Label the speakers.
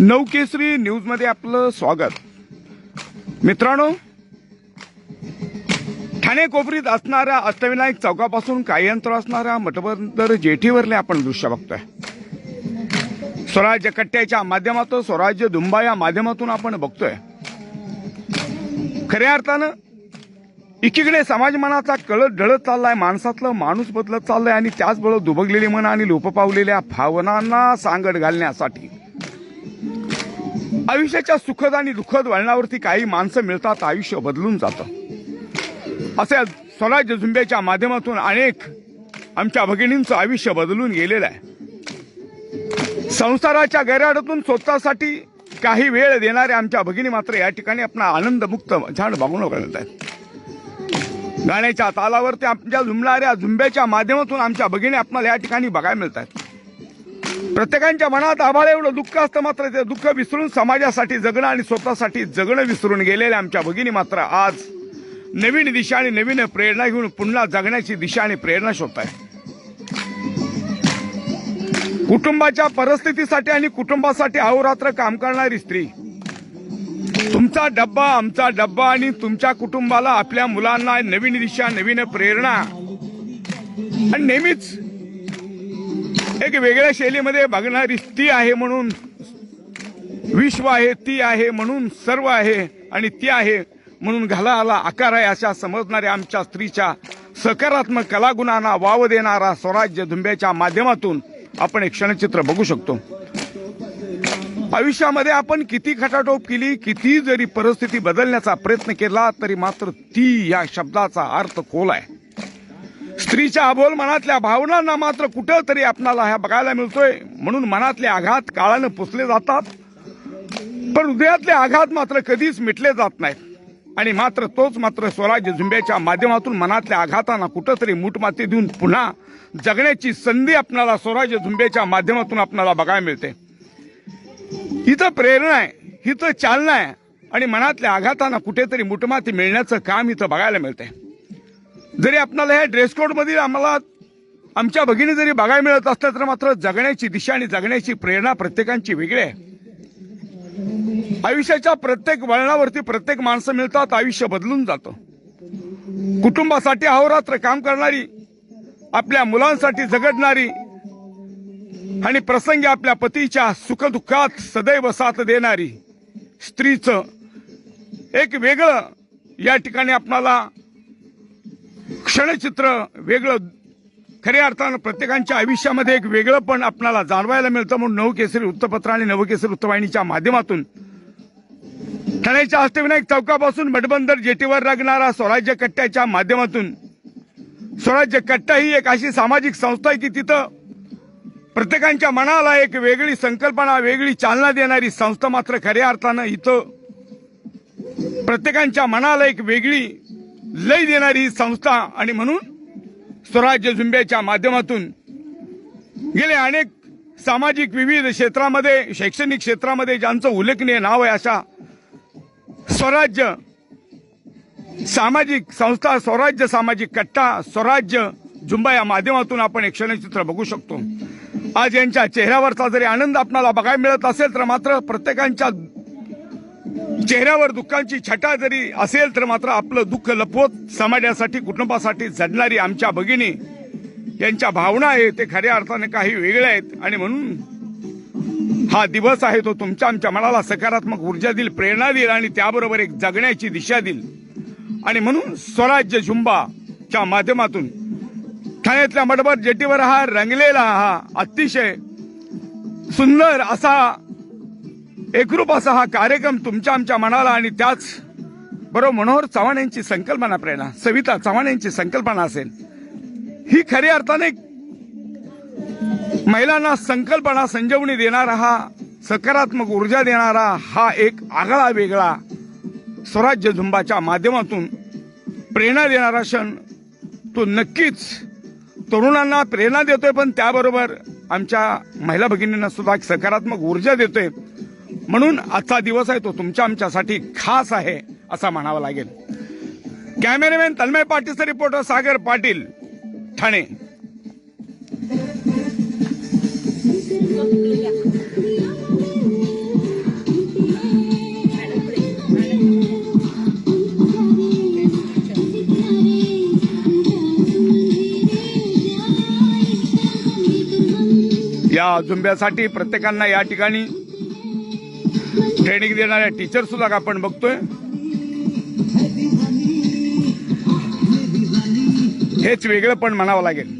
Speaker 1: नवकेसरी न्यूजमध्ये आपलं स्वागत. मित्रांनो ठाणे कोपरीत असणाऱ्या अष्टविनायक चौकापासून काही अंतर असणाऱ्या मठबंदर जेठीवरले आपण दृश्य बघतोय. स्वराज्य कट्ट्याच्या माध्यमातून स्वराज्य दुंबा या माध्यमातून आपण बघतोय. खऱ्या अर्थानं एकीकडे समाज मनाचा कळत ढळत चाललाय माणसातलं माणूस बदलत चाललाय आणि त्याचबरोबर दुबगलेली मन आणि लोप पावलेल्या भावनांना सांगड घालण्यासाठी. आयुष्याच्या सुखद आणि दुःखद वळणावरती काही माणसं मिळतात आयुष्य बदलून जातं. असे स्वराज्य झुंब्याच्या माध्यमातून अनेक आमच्या भगिनींचं आयुष्य बदलून गेलेलं आहे. संसाराच्या गैराडातून स्वतःसाठी काही वेळ देणाऱ्या आमच्या भगिनी मात्र या ठिकाणी आपला आनंदमुक्त झाड बागून करत आहेत. गाण्याच्या तालावरती आमच्या झुंबणाऱ्या झुंब्याच्या माध्यमातून आमच्या भगिनी आपल्याला या ठिकाणी बघायला मिळत आहेत प्रत्येकांच्या मनात आभाळ एवढं दुःख असतं मात्र ते दुःख विसरून समाजासाठी जगणं आणि स्वतःसाठी जगणं विसरून गेलेल्या आमच्या भगिनी मात्र आज नवीन दिशा आणि नवीन प्रेरणा घेऊन पुन्हा जगण्याची दिशा आणि प्रेरणा शोधत आहे कुटुंबाच्या परिस्थितीसाठी आणि कुटुंबासाठी अहोरात्र काम करणारी स्त्री तुमचा डब्बा आमचा डब्बा आणि तुमच्या कुटुंबाला आपल्या मुलांना नवीन दिशा नवीन प्रेरणा. आणि नेहमीच एक वेगळ्या शैलीमध्ये बघणारी ती आहे म्हणून विश्व आहे ती आहे म्हणून सर्व आहे आणि ती आहे म्हणून घालाला आकार आहे अशा समजणाऱ्या आमच्या स्त्रीच्या सकारात्मक कलागुणांना वाव देणारा स्वराज्य धुंब्याच्या माध्यमातून आपण एक क्षणचित्र बघू शकतो. आयुष्यामध्ये आपण किती खटाटोप केली किती जरी परिस्थिती बदलण्याचा प्रयत्न केला तरी मात्र ती या शब्दाचा अर्थ खोल आहे. स्त्रीच्या अबोल मनातल्या भावनांना मात्र कुठं तरी आपणाला ह्या बघायला मिळतोय. म्हणून मनातले आघात काळानं पुसले जातात. पण हृदयातले आघात मात्र कधीच मिटले जात नाहीत. आणि मात्र तोच मात्र स्वराज्य झुंब्याच्या माध्यमातून मनातल्या आघातांना कुठंतरी मूठमाती देऊन पुन्हा जगण्याची संधी आपणाला स्वराज्य झुंब्याच्या माध्यमातून आपणाला बघायला मिळते. हिचं प्रेरणा आहे हिचं चालना आहे. आणि मनातल्या आघातांना कुठेतरी मुठमाती मिळण्याचं काम इथं बघायला मिळतंय. जरी आपल्याला ह्या ड्रेस कोडमधील आम्हाला आमच्या भगिनी जरी बघायला मिळत असल्या तर मात्र जगण्याची दिशा आणि जगण्याची प्रेरणा प्रत्येकांची वेगळी आहे. आयुष्याच्या प्रत्येक वळणावरती प्रत्येक माणसं मिळतात आयुष्य बदलून जातं. कुटुंबासाठी अहोरात्र काम करणारी आपल्या मुलांसाठी झगडणारी आणि प्रसंगी आपल्या पतीच्या सुखदुःखात सदैव साथ देणारी स्त्रीचं एक वेगळं या ठिकाणी आपणाला क्षणचित्र वेगळं खऱ्या अर्थानं प्रत्येकांच्या आयुष्यामध्ये एक वेगळं पण आपणाला जाणवायला मिळतं म्हणून नवकेसरी वृत्तपत्र आणि नवकेसरी वृत्तवाहिनीच्या माध्यमातून. ठाण्याच्या अष्टविनायक चौकापासून मठबंदर जेटीवर लागणारा स्वराज्य कट्ट्याच्या माध्यमातून. स्वराज्य कट्टा ही एक अशी सामाजिक संस्था आहे की तिथं प्रत्येकांच्या मनाला एक वेगळी संकल्पना वेगळी चालना देणारी संस्था मात्र खऱ्या अर्थानं इथं प्रत्येकांच्या मनाला एक वेगळी लय देणारी ही संस्था आणि म्हणून स्वराज्य झुंब्याच्या माध्यमातून गेले अनेक सामाजिक विविध क्षेत्रामध्ये शैक्षणिक क्षेत्रामध्ये ज्यांचं उल्लेखनीय नाव आहे अशा स्वराज्य सामाजिक संस्था स्वराज्य सामाजिक कट्टा स्वराज्य झुंबा या माध्यमातून आपण एक क्षणचित्र बघू शकतो. आज यांच्या चेहऱ्यावरचा जरी आनंद आपणाला बघायला मिळत असेल तर मात्र प्रत्येकांच्या चेहऱ्यावर दुःखांची छटा जरी असेल तर मात्र आपलं दुःख लपवत समाजासाठी कुटुंबासाठी झडणारी आमच्या भगिनी यांच्या भावना आहे ते खऱ्या अर्थाने काही वेगळ्या आहेत. आणि म्हणून हा दिवस आहे तो तुमच्या आमच्या मनाला सकारात्मक ऊर्जा देईल प्रेरणा देईल आणि त्याबरोबर एक जगण्याची दिशा देईल. आणि म्हणून स्वराज्य झुंबाच्या माध्यमातून ठाण्यातल्या मडबर जेटीवर हा रंगलेला हा अतिशय सुंदर असा एकरूप असा हा कार्यक्रम तुमच्या आमच्या मनाला आणि त्याच बरोबर मनोहर चव्हाण यांची संकल्पना प्रेरणा सविता चव्हाण यांची संकल्पना असेल. ही खऱ्या अर्थाने महिलांना संकल्पना संजीवनी देणारा हा सकारात्मक ऊर्जा देणारा हा एक आगळा वेगळा स्वराज्य झुंबाच्या माध्यमातून प्रेरणा देणारा क्षण तो नक्कीच तरुणांना प्रेरणा देतोय पण त्याबरोबर आमच्या महिला भगिनींना सुद्धा एक सकारात्मक ऊर्जा देतोय. म्हणून आजचा दिवस आहे तो तुमच्या आमच्यासाठी खास आहे असा म्हणावा लागेल. कॅमेरामॅन तन्मय पाटीलचा रिपोर्टर सागर पाटील ठाणे. या जुंब्यासाठी प्रत्येकांना या ठिकाणी ट्रेनिंग देणाऱ्या टीचर सुद्धा आपण बघतोय? हेच वेगळं पण म्हणावं लागेल.